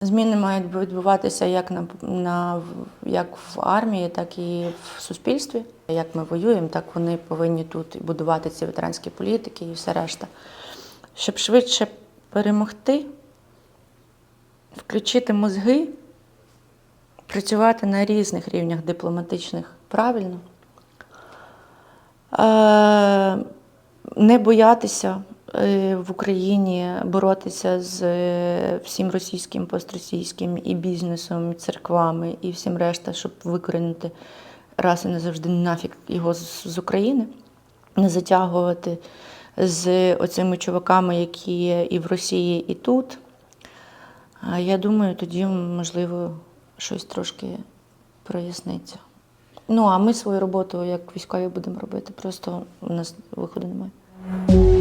Зміни мають відбуватися як на, на як в армії, так і в суспільстві. Як ми воюємо, так вони повинні тут будувати ці ветеранські політики і все решта. Щоб швидше перемогти, включити мозги, працювати на різних рівнях дипломатичних правильно, е, не боятися в Україні боротися з е, всім російським, постросійським і бізнесом, і церквами, і всім решта, щоб викорінити раз і назавжди нафіг його з, з України, не затягувати з оцими чуваками, які є і в Росії, і тут. Я думаю, тоді, можливо, щось трошки проясниться. Ну, а ми свою роботу як військові будемо робити. Просто у нас виходу немає.